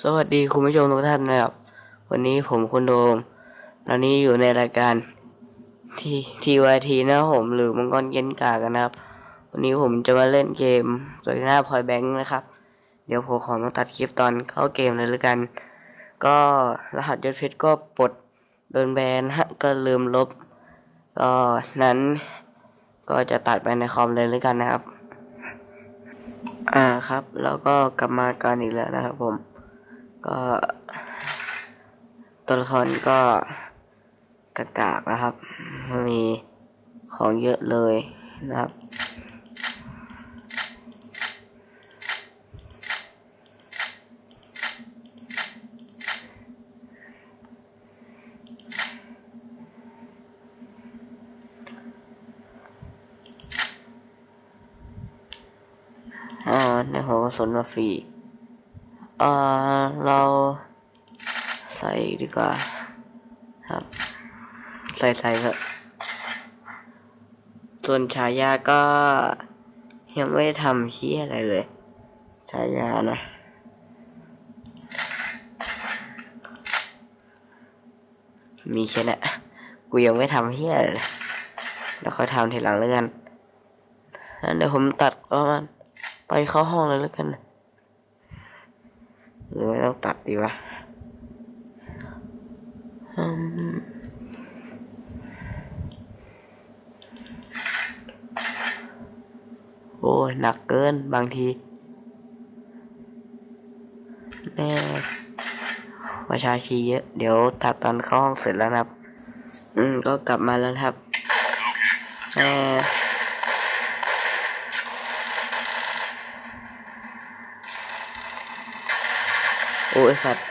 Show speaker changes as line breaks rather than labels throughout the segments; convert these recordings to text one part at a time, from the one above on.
สวัสดีคุณผู้ชมทุกท่านนะครับ วันนี้ผมคุณโดม ตอนนี้อยู่ในรายการทีทีวทีนะผมหรือมังกรเกนกากันนะครับ วันนี้ผมจะมาเล่นเกมโซลิน่าพอยแบงค์นะครับ เดี๋ยวผมขอมาตัดคลิปตอนเข้าเกมเลยล้วกัน ก็รหัสยศเพชรก็ปลดโดนแบนฮะก็ลืมลบ ก็นั้นก็จะตัดไปในคอมเลยล้วกันนะครับ อ่าครับ แล้วก็กลับมากันอีกแล้วนะครับผม ก็ตัวละครก็กากากๆนะครับ มีของเยอะเลยนะครับ อ่าในหัวกระสุนมาฟรี อ่าเราใส่ดีกว่าครับ ใส่ใส่เถอะส่วนฉายาก็ยังไม่ได้ทำเฮียอะไรเลยฉายานะมีแค่นั้นกูยังไม่ทำเฮียเลยแล้วค่อยทำทีหลังแล้วกัน เดี๋ยวผมตัดก็มันไปเข้าห้องเลยแล้วกันนะ หรือไม่ต้องตัดดีวะอืมโอ้ยหนักเกินบางทีแน่ประชาชีเยอะ เดี๋ยวตัดตอนเข้าห้องเสร็จแล้วครับ อืม ก็กลับมาแล้วครับแม่ โอ้ยสัตว์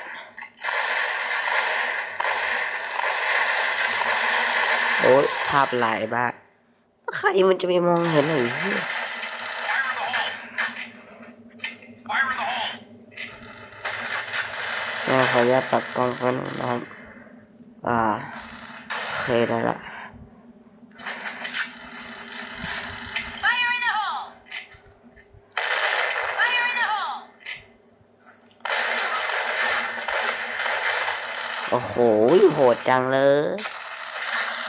โอ้ยภาพหลายบ้าใครมันจะไปมองเห็นหรือ
Fire in the hole!
แม่ขออนุญาตตัดกล้องก่อนนะครับ อ่า โอเคได้ละ โอ้โหโหดจังเลย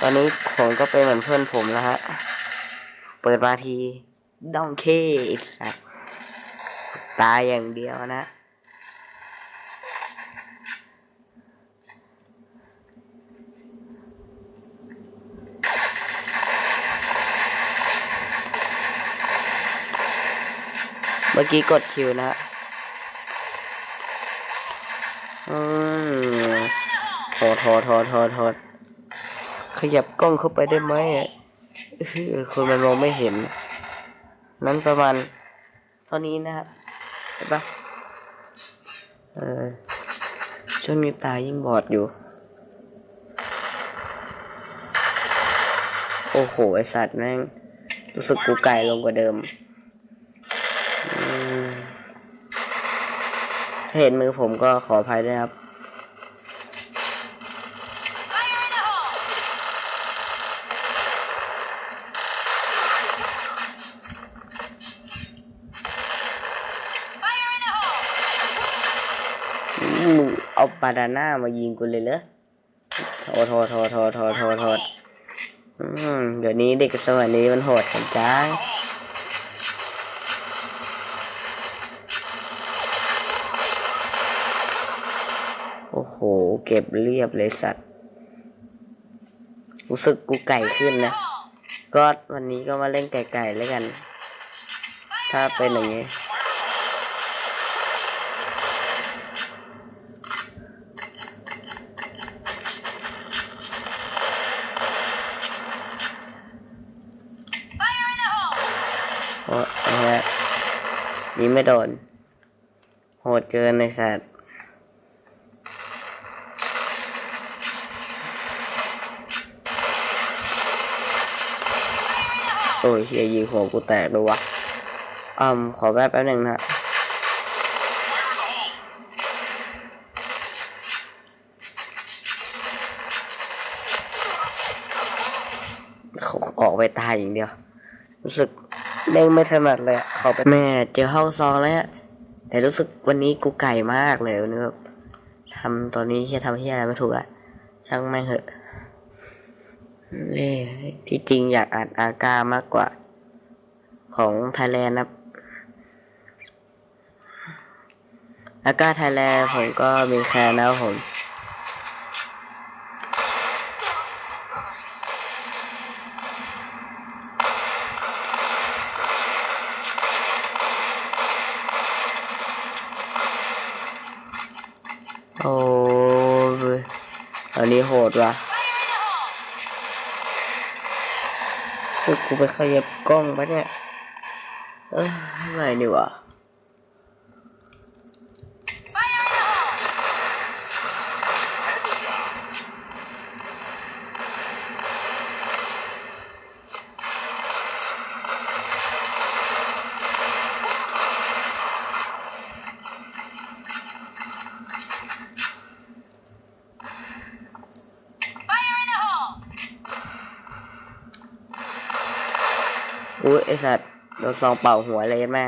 ตอนนี้ผมก็เป็นเหมือนเพื่อนผมแล้วฮะ เปิดมาทีดองเคสัตตายอย่างเดียวนะ เมื่อกี้กดคิวนะ อืม โทษโทษโทษโทษโทษขยับกล้องเข้าไปได้ไหมอะคนมันมองไม่เห็น นั้นประมาณเท่านี้นะครับเห็นปะเออช่วงนี้ตายิ่งบอดอยู่ โอ้โห ไอสัตว์แม่ง รู้สึกกูไก่ลงกว่าเดิม เห็นมือผมก็ขออภัยด้วยครับ
Fire in the hole!
มึง เอาปาดาน่ามายิงกูเลยเหรอโทโทโทโทโทโทโทอืมเดี๋ยวนี้เด็กสมัยนี้มันโหดกันจังโอ้โห เก็บเรียบเลยสัตว์ รู้สึกกูไก่ขึ้นนะ ก็วันนี้ก็มาเล่นไก่ๆแล้วกัน ถ้าเป็นอย่างนี้
Fire in the hole!
โอ้นะฮะ ยิงไม่โดน โหดเกินในสัตว์โอ้ยเฮียยิงหัวกูแตกด้วยวะอืมขอแป๊บแป๊บหนึ่งนะขาออกไปตายอย่างเดียว รู้สึก เด้งไม่ถนัดเลยขาไปแม่เจอเข้าซองแล้วอะแต่รู้สึกวันนี้กูไก่มากเลยวันนี้แบบทำตอนนี้เฮียทำเฮียอะไรไม่ถูกอะช่างแม่งเหอะเล่ที่จริงอยากอ่านอากามากกว่า ของไทยแลนด์นะอากาไทยแลนด์ผมก็มีแคนแล้วผม โอ้ยอันนี้โหดว่ะ
Fire in the hole!
คือกูไปขยับกล้องปะเนี่ย เอออะไรนี่วะ อุ้ยไอสัตว์โดนซองเป่าหัวเลยแม่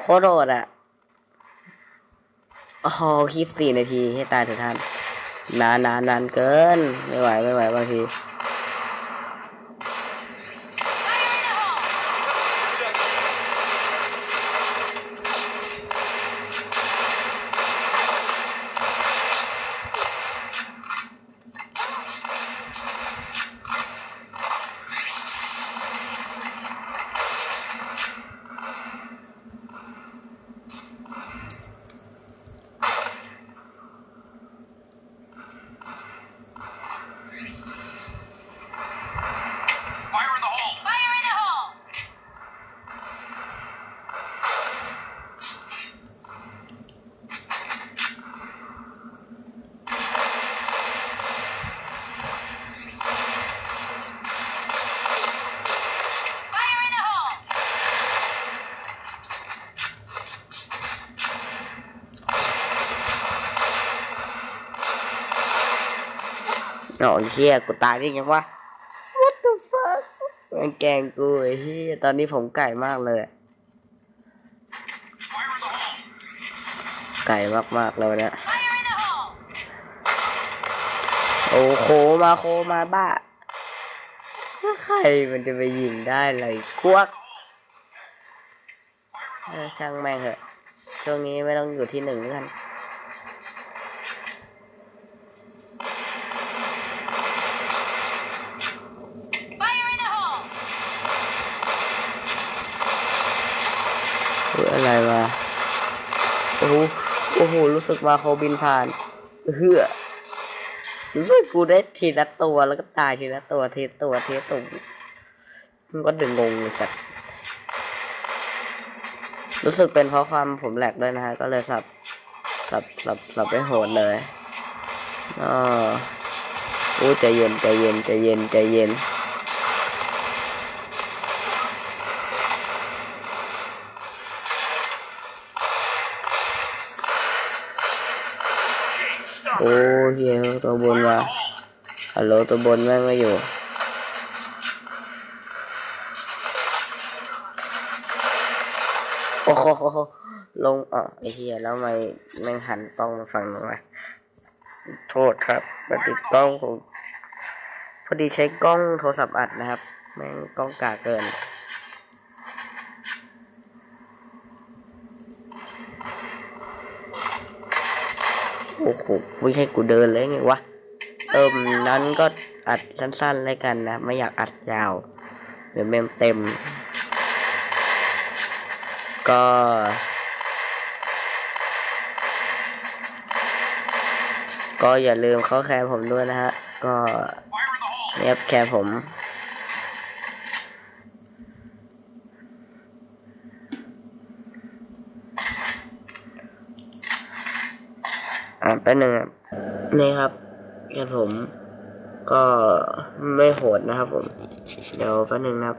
โคตรโดดอะโอ้โหคลิปสี่นาทีให้ตายเถอะท่านนานนานนานเกิน ไม่ไหวไม่ไหวบางที
Fire in the hole!
Fire in the hole!
Fire in the hole! ไฟร์ในห้อง
โอ้เฮียกูตายได้ยังวะ What the fuck มันแกล้งกูไอ้เฮียตอนนี้ผมไก่มากเลย
Fire in the hole!
ไก่มากๆเลยเนี่ย
ไฟร์ในห้อง
โอ้โคมาโคมาบ้าถ้า ใครมันจะไปยิงได้เลยกวกเออช่างแม่งเหอะช่วงนี้ไม่ต้องอยู่ที่หนึ่งแล้วกัน
ไฟร์ในห้อง
อุ๊ยอะไรวะโอ้โหโอ้โหรู้สึกว่าเขาบินผ่านเฮือรู้สึกกูได้ทีละตัวแล้วก็ตายทีละตัวทีตัวทีตัวมันก็ดึงงงเลยสัตว์รู้สึกเป็นเพราะความผมแหลกด้วยนะฮะ ก็เลยสับ สับสับสับไปโหดเลยอ๋อโอ้ใจเย็นใจเย็นใจเย็นใจเย็น โอ้เฮียตัวบนว่ะฮัลโหลตัวบนแม่งไม่อยู่โอ้โหลงอะไอเหี้ยแล้วทำไมแม่งหันกล้องมาฝั่งนู้นวะโทษครับปฏิดกล้องผมพอดีใช้กล้องโทรศัพท์อัดนะครับ แม่งกล้องกาเกิน อ้โหไม่ใช่กูเดินเลยไงวะเอิมนั้นก็อัดสั้นๆเลยกันนะ ไม่อยากอัดยาวเดี๋ยวเมมเต็ม ก็ก็อย่าลืมเข้าแคร์ผมด้วยนะฮะ ก็เนี่ยแคร์ผม อ่าแป๊บนึงครับนี่ครับแค่ผมก็ไม่โหดนะครับผม เดี๋ยวแป๊บนึงนะครับ